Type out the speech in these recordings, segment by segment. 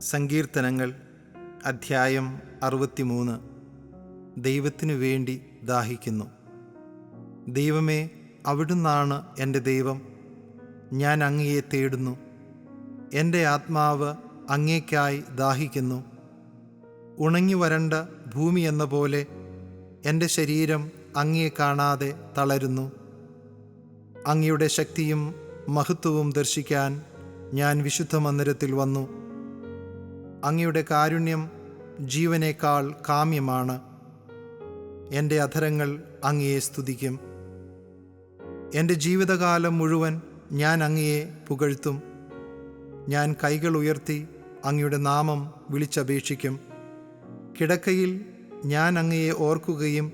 സങ്കീർത്തനങ്ങൾ അധ്യായം അറുപത്തിമൂന്ന്. ദൈവത്തിനു വേണ്ടി ദാഹിക്കുന്നു. ദൈവമേ അവിടുന്നാണ് എന്റെ ദൈവം. ഞാൻ അങ്ങയെ തേടുന്നു. എന്റെ ആത്മാവ് അങ്ങേക്കായി ദാഹിക്കുന്നു. ഉണങ്ങി വരണ്ട ഭൂമി എന്ന പോലെ എന്റെ ശരീരം അങ്ങയെ കാണാതെ തളരുന്നു. അങ്ങയുടെ ശക്തിയും മഹത്വവും ദർശിക്കാൻ ഞാൻ വിശുദ്ധ മന്ദിരത്തിൽ വന്നു. അങ്ങയുടെ കാരുണ്യം ജീവനേക്കാൾ കാമ്യമാണ്. എന്റെ അധരങ്ങൾ അങ്ങയെ സ്തുതിക്കും. എന്റെ ജീവിതകാലം മുഴുവൻ ഞാൻ അങ്ങയെ പുകഴ്ത്തും. ഞാൻ കൈകൾ ഉയർത്തി അങ്ങയുടെ നാമം വിളിച്ചപേക്ഷിക്കും. കിടക്കയിൽ ഞാൻ അങ്ങയെ ഓർക്കുകയും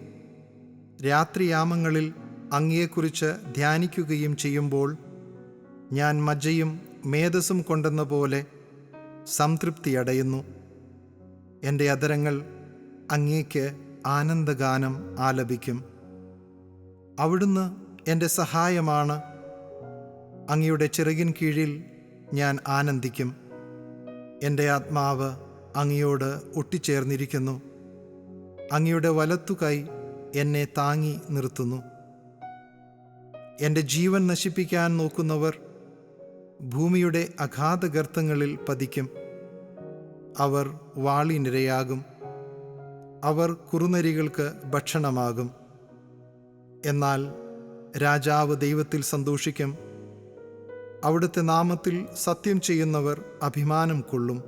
രാത്രിയാമങ്ങളിൽ അങ്ങയെക്കുറിച്ച് ധ്യാനിക്കുകയും ചെയ്യുമ്പോൾ ഞാൻ മജ്ജയും മേധസ്സും കൊണ്ടെന്ന പോലെ സംതൃപ്തിയടയുന്നു എന്റെ അധരങ്ങൾ അങ്ങേക്ക് ആനന്ദഗാനം ആലപിക്കും. അവിടുന്ന് എന്റെ സഹായമാണ്. അങ്ങയുടെ ചിറകിൻ കീഴിൽ ഞാൻ ആനന്ദിക്കും. എന്റെ ആത്മാവ് അങ്ങയോട് ഒട്ടിച്ചേർന്നിരിക്കുന്നു. അങ്ങയുടെ വലത്തുകൈ എന്നെ താങ്ങി നിർത്തുന്നു. എന്റെ ജീവൻ നശിപ്പിക്കാൻ നോക്കുന്നവർ ഭൂമിയുടെ അഗാധഗർത്തങ്ങളിൽ പതിക്കും. അവർ വാളിനിരയാകും. അവർ കുറുനരികൾക്ക് ഭക്ഷണമാകും. എന്നാൽ രാജാവ് ദൈവത്തിൽ സന്തോഷിക്കും. അവിടുത്തെ നാമത്തിൽ സത്യം ചെയ്യുന്നവർ അഭിമാനം കൊള്ളും.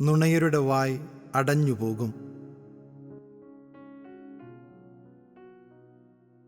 നുണയരുടെ വായ് അടഞ്ഞുപോകും.